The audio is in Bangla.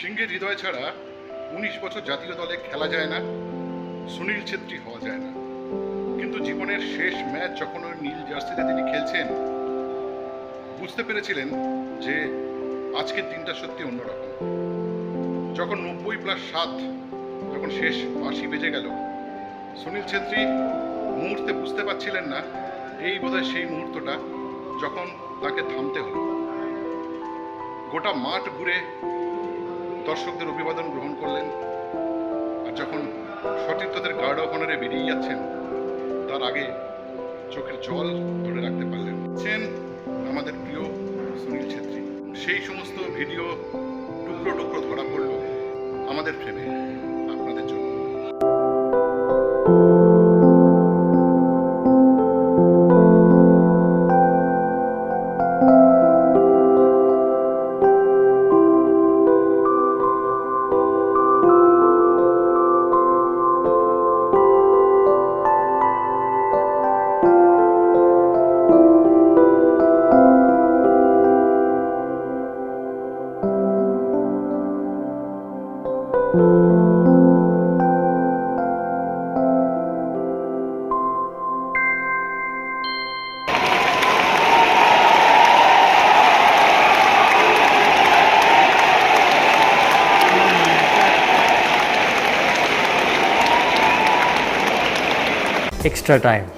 সিংহের হৃদয় ছাড়া উনিশ বছর জাতীয় দলে খেলা যায় না, সুনীল ছেত্রী হওয়া যায় না। কিন্তু জীবনের শেষ ম্যাচ যখন ওই নীল জার্সিতে তিনি খেলছেন, বুঝতে পেরেছিলেন যে আজকের দিনটা সত্যি অন্যরকম। যখন নব্বই প্লাস সাত যখন শেষ বাঁশি বেজে গেল, সুনীল ছেত্রী মুহূর্তে বুঝতে পারছিলেন না এই বোধহয় সেই মুহূর্তটা যখন তাকে থামতে হলো। গোটা মাঠ ঘুরে দর্শকদের অভিবাদন গ্রহণ করলেন। আর যখন সতীর্থদের গার্ড অফ অনারে বেরিয়ে যাচ্ছেন, তার আগে চোখের জল ধরে রাখতে পারলেন। ছেন আমাদের প্রিয় সুনীল ছেত্রী। সেই সমস্ত ভিডিও টুকরো টুকরো ধরা পড়ল আমাদের ফ্রেমে আপনাদের জন্য। Extra time.